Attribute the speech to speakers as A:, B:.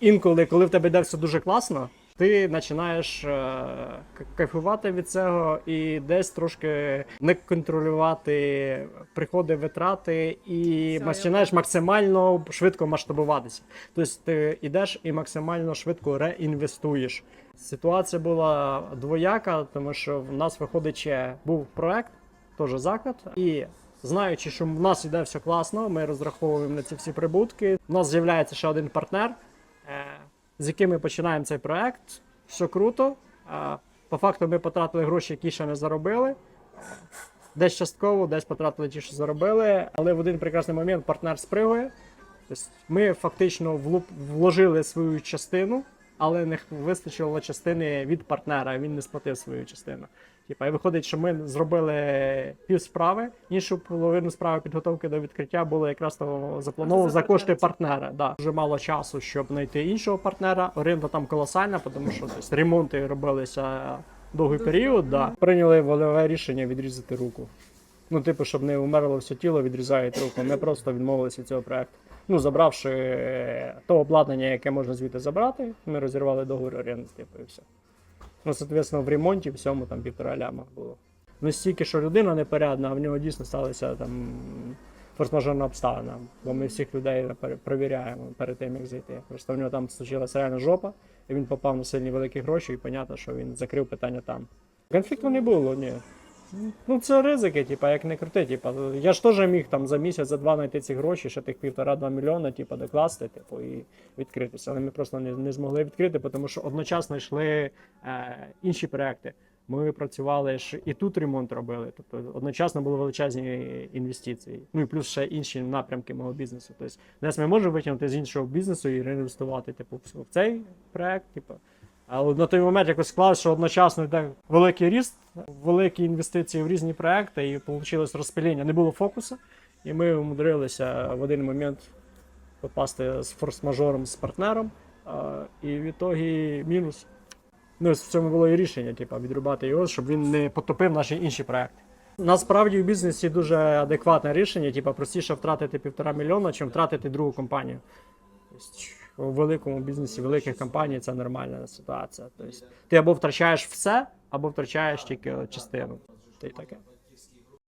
A: інколи, коли в тебе йде все дуже класно, ти починаєш е, кайфувати від цього і десь трошки не контролювати приходи, витрати, і починаєш максимально швидко масштабуватися. Тобто ти йдеш і максимально швидко реінвестуєш. Ситуація була двояка, тому що в нас виходить ще був проект, теж заклад, і знаючи, що в нас іде все класно, ми розраховуємо на ці всі прибутки. У нас з'являється ще один партнер, з якими починаємо цей проект. Все круто. Е, По факту ми потратили гроші, які ще не заробили. Десь частково, десь потратили ті, що заробили, але в один прекрасний момент партнер спригує. Тобто ми фактично вложили свою частину, але не вистачило частини від партнера, він не сплатив свою частину. Типа, і виходить, що ми зробили пів справи, іншу половину справи підготовки до відкриття було якраз то заплановано
B: За
A: кошти партнера. Да. Дуже мало часу, щоб знайти іншого партнера. Оренда там колосальна, тому що тобто, ремонти робилися довгий період. Да. Прийняли вольове рішення відрізати руку. Ну, типу, щоб не умерло все тіло, відрізають руку. Ми просто відмовилися від цього проекту. Ну, забравши е, то обладнання, яке можна звідти забрати, ми розірвали договір оренди, типу, і все. Ну, соответственно, в ремонті всьому там півтора ляма було. Ну, стільки, що людина непорядна, а в нього дійсно сталася там форс-мажорна обставина. Бо ми всіх людей пере- перевіряємо перед тим, як зайти. Просто в нього там случилася реальна жопа, і він попав на сильні великі гроші, і понятно, що він закрив питання там. Конфлікту не було, ні. Ну, це ризики, типа, як не крути. Типа, я ж теж міг там за місяць, за два знайти ці гроші, ще тих півтора-два мільйона, типа, докласти, типу, і відкритися. Але ми просто не, не змогли відкрити, тому що одночасно йшли е, інші проекти. Ми працювали ж і тут ремонт робили. Тобто одночасно були величезні інвестиції. Ну і плюс ще інші напрямки мого бізнесу. Тобто, десь ми можемо витягнути з іншого бізнесу і реінвестувати, типу, в цей проект, типу. Але на той момент якось склалося, що одночасно йде великий ріст, великі інвестиції в різні проекти, і вийшло розпиління. Не було фокусу, і ми умудрилися в один момент попасти з форс-мажором з партнером. І в ітогі мінус. Ну, в цьому було і рішення, типу, відрубати його, щоб він не потопив наші інші проекти. Насправді в бізнесі дуже адекватне рішення, типу, простіше втратити півтора мільйона, чим втратити другу компанію. Тобто, у великому бізнесі великих компаній це нормальна ситуація. Тобто, ти або втрачаєш все, або втрачаєш тільки частину. Та й таке.